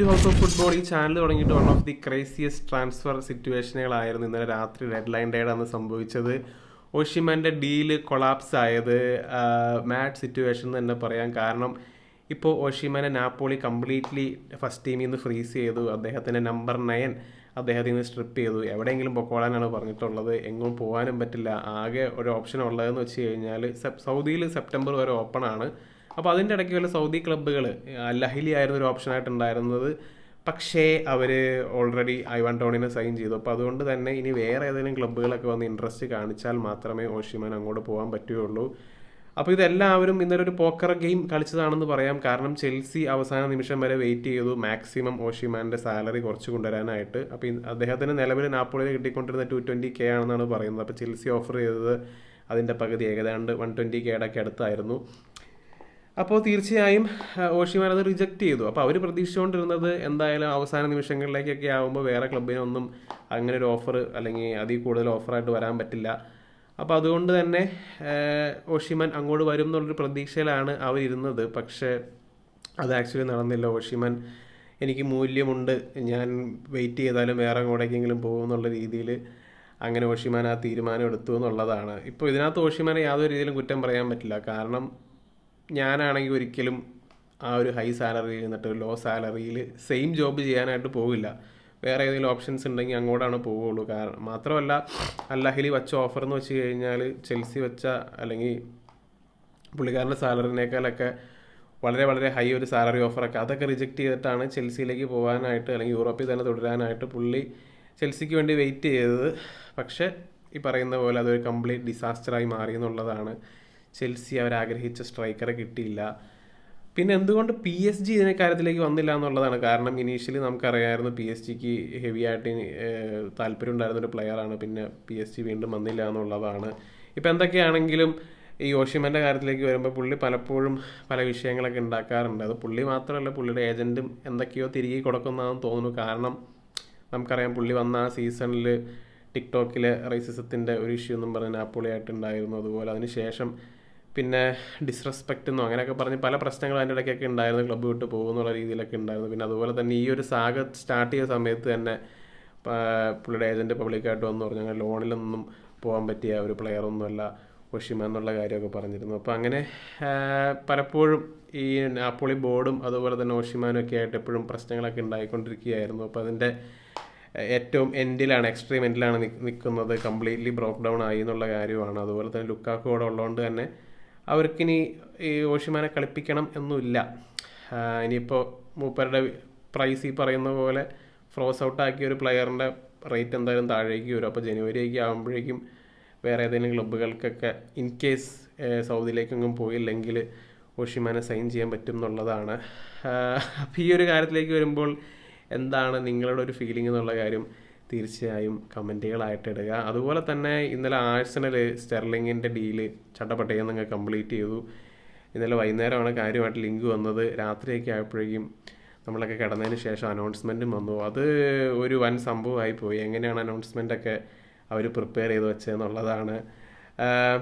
To house of football ഈ channel തുടങ്ങിയിട്ട് one of the craziest transfer സിറ്റുവേഷനുകളായിരുന്നു ഇന്നലെ രാത്രി റെഡ് ലൈൻ ഡേയുടെ അന്ന് സംഭവിച്ചത്. ഓഷിമാന്റെ ഡീൽ കൊളാപ്സ് ആയത് മാഡ് സിറ്റുവേഷൻ എന്ന് തന്നെ പറയാം. കാരണം ഇപ്പോൾ ഓഷിമാനെ നാപ്പോളി കംപ്ലീറ്റ്ലി ഫസ്റ്റ് ടീമിൽ നിന്ന് ഫ്രീസ് ചെയ്തു. അദ്ദേഹത്തിന്റെ നമ്പർ നയൻ അദ്ദേഹത്തിൽ നിന്ന് സ്ട്രിപ്പ് ചെയ്തു. എവിടെയെങ്കിലും പൊക്കോളാനാണ് പറഞ്ഞിട്ടുള്ളത്. എങ്ങും പോകാനും പറ്റില്ല. ആകെ ഒരു ഓപ്ഷൻ ഉള്ളതെന്ന് വെച്ച് കഴിഞ്ഞാൽ സൗദിയിൽ സെപ്റ്റംബർ വരെ ഓപ്പൺ ആണ്. അപ്പോൾ അതിന്റെ ഇടയ്ക്ക് വല്ല സൗദി ക്ലബ്ബുകൾ ലഹലി ആയിരുന്നു ഒരു ഓപ്ഷനായിട്ടുണ്ടായിരുന്നത് പക്ഷേ അവർ ഓൾറെഡി ഐവാൻ ടോണിനെ സൈൻ ചെയ്തു. അപ്പോൾ അതുകൊണ്ട് തന്നെ ഇനി വേറെ ഏതെങ്കിലും ക്ലബ്ബുകളൊക്കെ വന്ന് ഇൻട്രസ്റ്റ് കാണിച്ചാൽ മാത്രമേ ഓഷിമാൻ അങ്ങോട്ട് പോകാൻ പറ്റുകയുള്ളൂ. അപ്പോൾ ഇതെല്ലാവരും ഇന്നലെ ഒരു പോക്കർ ഗെയിം കളിച്ചതാണെന്ന് പറയാം. കാരണം ചെൽസി അവസാന നിമിഷം വരെ വെയിറ്റ് ചെയ്തു. മാക്സിമം ഓഷിമാന്റെ സാലറി കുറച്ച് കൊണ്ടുവരാനായിട്ട്. അപ്പോൾ അദ്ദേഹത്തിന് നിലവിൽ നാപ്പോളിയിൽ കിട്ടിക്കൊണ്ടിരുന്ന ടു ട്വന്റി കെ ആണെന്നാണ് പറയുന്നത്. അപ്പോൾ ചെൽസി ഓഫർ ചെയ്തത് അതിന്റെ പകുതി ഏകദാണ്ട് വൺ ട്വന്റി കെയുടെ ഒക്കെ അടുത്തായിരുന്നു. അപ്പോൾ തീർച്ചയായും ഓഷിമാർ അത് റിജക്റ്റ് ചെയ്തു. അപ്പോൾ അവർ പ്രതീക്ഷിച്ചുകൊണ്ടിരുന്നത് എന്തായാലും അവസാന നിമിഷങ്ങളിലേക്കൊക്കെ ആകുമ്പോൾ വേറെ ക്ലബിനൊന്നും അങ്ങനെ ഒരു ഓഫർ അല്ലെങ്കിൽ അതിൽ കൂടുതൽ ഓഫറായിട്ട് വരാൻ പറ്റില്ല. അപ്പോൾ അതുകൊണ്ട് തന്നെ ഓഷിമാൻ അങ്ങോട്ട് വരും എന്നുള്ളൊരു പ്രതീക്ഷയിലാണ് അവരിരുന്നത്. പക്ഷേ അത് ആക്ച്വലി നടന്നില്ല. ഓഷിമാൻ എനിക്ക് മൂല്യമുണ്ട്. ഞാൻ വെയിറ്റ് ചെയ്താലും വേറെ കൂടെക്കെങ്കിലും പോകും എന്നുള്ള രീതിയിൽ അങ്ങനെ ഓഷിമാൻ ആ തീരുമാനം എടുത്തു എന്നുള്ളതാണ്. ഇപ്പോൾ ഇതിനകത്ത് ഓഷിമാനെ യാതൊരു രീതിയിലും കുറ്റം പറയാൻ പറ്റില്ല. കാരണം ഞാനാണെങ്കിൽ ഒരിക്കലും ആ ഒരു ഹൈ സാലറിയിൽ നിന്നിട്ട് ലോ സാലറിയിൽ സെയിം ജോബ് ചെയ്യാനായിട്ട് പോവില്ല. വേറെ ഏതെങ്കിലും ഓപ്ഷൻസ് ഉണ്ടെങ്കിൽ അങ്ങോട്ടാണ് പോവുള്ളൂ. കാരണം മാത്രമല്ല അല്ലാഹിലി വച്ച ഓഫർ എന്ന് വെച്ച് കഴിഞ്ഞാൽ ചെൽസി വെച്ച അല്ലെങ്കിൽ പുള്ളിക്കാരന്റെ സാലറിനേക്കാളൊക്കെ വളരെ വളരെ ഹൈ ഒരു സാലറി ഓഫറൊക്കെ അതൊക്കെ റിജക്റ്റ് ചെയ്തിട്ടാണ് ചെൽസിയിലേക്ക് പോകാനായിട്ട് അല്ലെങ്കിൽ യൂറോപ്പിൽ തന്നെ തുടരാനായിട്ട് പുള്ളി ചെൽസിക്ക് വേണ്ടി വെയിറ്റ് ചെയ്തത്. പക്ഷേ ഈ പറയുന്ന പോലെ അതൊരു കംപ്ലീറ്റ് ഡിസാസ്റ്ററായി മാറി എന്നുള്ളതാണ്. ചെൽസി അവരാഗ്രഹിച്ച സ്ട്രൈക്കറെ കിട്ടിയില്ല. പിന്നെ എന്തുകൊണ്ട് പി എസ് ജി ഇതിനെ കാര്യത്തിലേക്ക് വന്നില്ല എന്നുള്ളതാണ്. കാരണം ഇനീഷ്യലി നമുക്കറിയാമായിരുന്നു പി എസ് ജിക്ക് ഹെവി ആയിട്ട് താല്പര്യം ഉണ്ടായിരുന്ന ഒരു പ്ലെയറാണ് പിന്നെ പി എസ് ജി വീണ്ടും വന്നില്ല എന്നുള്ളതാണ്. ഇപ്പം എന്തൊക്കെയാണെങ്കിലും ഈ ഓഷിമന്റെ കാര്യത്തിലേക്ക് വരുമ്പോൾ പുള്ളി പലപ്പോഴും പല വിഷയങ്ങളൊക്കെ ഉണ്ടാക്കാറുണ്ട്. അത് പുള്ളി മാത്രമല്ല പുള്ളിയുടെ ഏജന്റും എന്തൊക്കെയോ തിരികെ കൊടുക്കുന്നതാണെന്ന് തോന്നുന്നു. കാരണം നമുക്കറിയാം പുള്ളി വന്ന ആ സീസണിൽ ടിക്ടോക്കിലെ റൈസിസത്തിന്റെ ഒരു ഇഷ്യൂ എന്നും പറഞ്ഞ് നാപ്പോളിയായിട്ടുണ്ടായിരുന്നു അതുപോലെ അതിന് ശേഷം പിന്നെ ഡിസ്റെസ്പെക്റ്റ് എന്നോ അങ്ങനെയൊക്കെ പറഞ്ഞ് പല പ്രശ്നങ്ങളും അതിന്റെ ഇടയ്ക്കൊക്കെ ഉണ്ടായിരുന്നു. ക്ലബ്ബ് വിട്ട് പോകുന്നുള്ള രീതിയിലൊക്കെ ഉണ്ടായിരുന്നു. പിന്നെ അതുപോലെ തന്നെ ഈ ഒരു സാഗ സ്റ്റാർട്ട് ചെയ്ത സമയത്ത് തന്നെ പുള്ളിയുടെ ഏജന്റ് പബ്ലിക്കായിട്ട് വന്ന് പറഞ്ഞു അങ്ങനെ ലോണിലൊന്നും പോകാൻ പറ്റിയ ഒരു പ്ലെയർ ഒന്നുമല്ല ഒഷിമ എന്നുള്ള കാര്യമൊക്കെ പറഞ്ഞിരുന്നു. അപ്പോൾ അങ്ങനെ പലപ്പോഴും ഈ നാപ്പോളി ബോർഡും അതുപോലെ തന്നെ ഓഷിമാനും ഒക്കെ ആയിട്ട് എപ്പോഴും പ്രശ്നങ്ങളൊക്കെ ഉണ്ടായിക്കൊണ്ടിരിക്കുകയായിരുന്നു. അപ്പോൾ അതിന്റെ ഏറ്റവും എൻഡിലാണ് എക്സ്ട്രീം എൻഡിലാണ് നിൽക്കുന്നത് കംപ്ലീറ്റ്ലി ബ്രോക്ക് ഡൗൺ ആയി എന്നുള്ള കാര്യമാണ്. അതുപോലെ തന്നെ ലുക്കാക്കോടെ കൂടെ ഉള്ളതുകൊണ്ട് തന്നെ അവർക്കിനി ഈ ഓഷിമാനെ കളിപ്പിക്കണം എന്നുമില്ല. ഇനിയിപ്പോൾ മൂപ്പരുടെ പ്രൈസ് ഈ പറയുന്ന പോലെ ഫ്രോസ് ഔട്ട് ആക്കിയ ഒരു പ്ലെയറിന്റെ റേറ്റ് എന്തായാലും താഴേക്ക് വരും. അപ്പോൾ ജനുവരിയൊക്കെ ആകുമ്പോഴേക്കും വേറെ ഏതെങ്കിലും ക്ലബ്ബുകൾക്കൊക്കെ ഇൻ കേസ് സൗദിയിലേക്കൊന്നും പോയില്ലെങ്കിൽ ഓഷിമാനെ സൈൻ ചെയ്യാൻ പറ്റും എന്നുള്ളതാണ്. അപ്പോൾ ഈ ഒരു കാര്യത്തിലേക്ക് വരുമ്പോൾ എന്താണ് നിങ്ങളുടെ ഒരു ഫീലിംഗ് എന്നുള്ള കാര്യം തീർച്ചയായും കമന്റുകളായിട്ട് ഇടുക. അതുപോലെ തന്നെ ഇന്നലെ ആഴ്സണൽ സ്റ്റെർലിങ്ങിന്റെ ഡീൽ ചട്ടപ്പട്ടയം നിങ്ങൾ കംപ്ലീറ്റ് ചെയ്തു. ഇന്നലെ വൈകുന്നേരമാണ് കാര്യമായിട്ട് ലിങ്ക് വന്നത്. രാത്രിയൊക്കെ ആയപ്പോഴേക്കും നമ്മളൊക്കെ കിടന്നതിന് ശേഷം അനൗൺസ്മെന്റും വന്നു. അത് ഒരു വൻ സംഭവമായി പോയി. എങ്ങനെയാണ് അനൗൺസ്മെന്റൊക്കെ അവർ പ്രിപ്പയർ ചെയ്ത് വെച്ചതെന്നുള്ളതാണ്.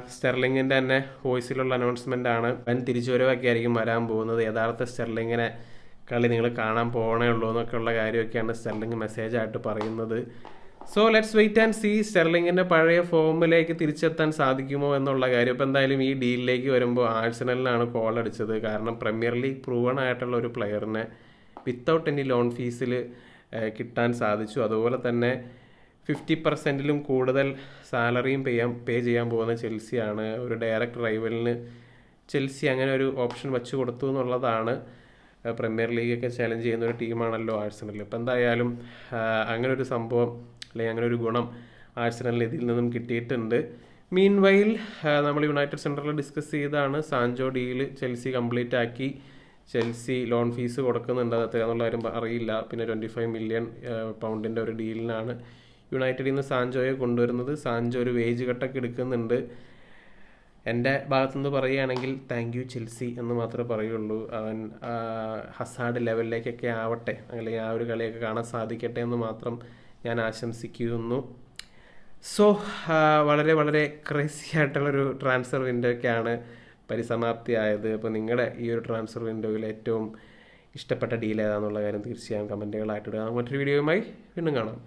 സ്റ്റെർലിങ്ങിന്റെ തന്നെ വോയിസിലുള്ള അനൗൺസ്മെന്റ് ആണ് വൻ തിരിച്ചുവരവൊക്കെ ആയിരിക്കും വരാൻ പോകുന്നത്. യഥാർത്ഥ സ്റ്റെർലിങ്ങിനെ കളി നിങ്ങൾ കാണാൻ പോകണേ ഉള്ളൂ എന്നൊക്കെ ഉള്ള കാര്യമൊക്കെയാണ് സ്റ്റെർലിംഗ് മെസ്സേജായിട്ട് പറയുന്നത്. So let's wait and see സ്റ്റെർലിങ്ങിന്റെ പഴയ ഫോമിലേക്ക് തിരിച്ചെത്താൻ സാധിക്കുമോ എന്നുള്ള കാര്യം. ഇപ്പോൾ എന്തായാലും ഈ ഡീലിലേക്ക് വരുമ്പോൾ ആഴ്സണലിനാണ് കോൾ അടിച്ചത്. കാരണം പ്രീമിയർ ലീഗ് പ്രൂവൺ ആയിട്ടുള്ള ഒരു പ്ലെയറിനെ വിത്തൗട്ട് എനി ലോൺ ഫീസിൽ കിട്ടാൻ സാധിച്ചു. അതുപോലെ തന്നെ ഫിഫ്റ്റി പെർസെന്റിലും കൂടുതൽ സാലറിയും പേ ചെയ്യാൻ പേ ചെയ്യാൻ പോകുന്ന ചെൽസിയാണ് ഒരു ഡയറക്റ്റ് റൈവലിന് ചെൽസി അങ്ങനെ ഒരു ഓപ്ഷൻ വെച്ച് കൊടുത്തു എന്നുള്ളതാണ് പ്രീമിയർ ലീഗൊക്കെ ചലഞ്ച് ചെയ്യുന്ന ഒരു ടീമാണല്ലോ ആഴ്സണൽ ഇപ്പം എന്തായാലും അങ്ങനെ ഒരു സംഭവം അല്ലെങ്കിൽ അങ്ങനെ ഒരു ഗുണം ആഴ്സണലിൽ ഇതിൽ നിന്നും കിട്ടിയിട്ടുണ്ട്. മീൻ വൈൽ നമ്മൾ യുണൈറ്റഡ് സെന്ററിൽ ഡിസ്കസ് ചെയ്താണ് സാൻജോ ഡീൽ ചെൽസി കംപ്ലീറ്റ് ആക്കി. ചെൽസി ലോൺ ഫീസ് കൊടുക്കുന്നുണ്ട് അത് എത്രയാണെന്നുള്ള കാര്യം അറിയില്ല. പിന്നെ ട്വന്റി ഫൈവ് മില്യൺ പൗണ്ടിന്റെ ഒരു ഡീലിനാണ് യുണൈറ്റഡിൽ നിന്ന് സാൻജോയെ കൊണ്ടുവരുന്നത്. സാൻജോ ഒരു വേജ് കട്ടൊക്കെ എടുക്കുന്നുണ്ട്. എന്റെ ഭാഗത്തുനിന്ന് പറയുകയാണെങ്കിൽ താങ്ക് യു ചെൽസി എന്ന് മാത്രമേ പറയുള്ളൂ. അവൻ ഹസാഡ് ലെവലിലേക്കൊക്കെ ആവട്ടെ അല്ലെങ്കിൽ ആ ഒരു കളിയൊക്കെ കാണാൻ സാധിക്കട്ടെ എന്ന് മാത്രം ഞാൻ ആശംസിക്കുന്നു. സോ വളരെ വളരെ ക്രേസി ആയിട്ടുള്ളൊരു ട്രാൻസ്ഫർ വിൻഡോ പരിസമാപ്തിയായത്. അപ്പോൾ നിങ്ങളുടെ ഈ ഒരു ട്രാൻസ്ഫർ വിൻഡോയിൽ ഏറ്റവും ഇഷ്ടപ്പെട്ട ഡീൽ ഏതാണെന്നുള്ള കാര്യം തീർച്ചയായും കമന്റുകളായിട്ട് ഇടുക. മറ്റൊരു വീഡിയോയുമായി വീണ്ടും കാണാം.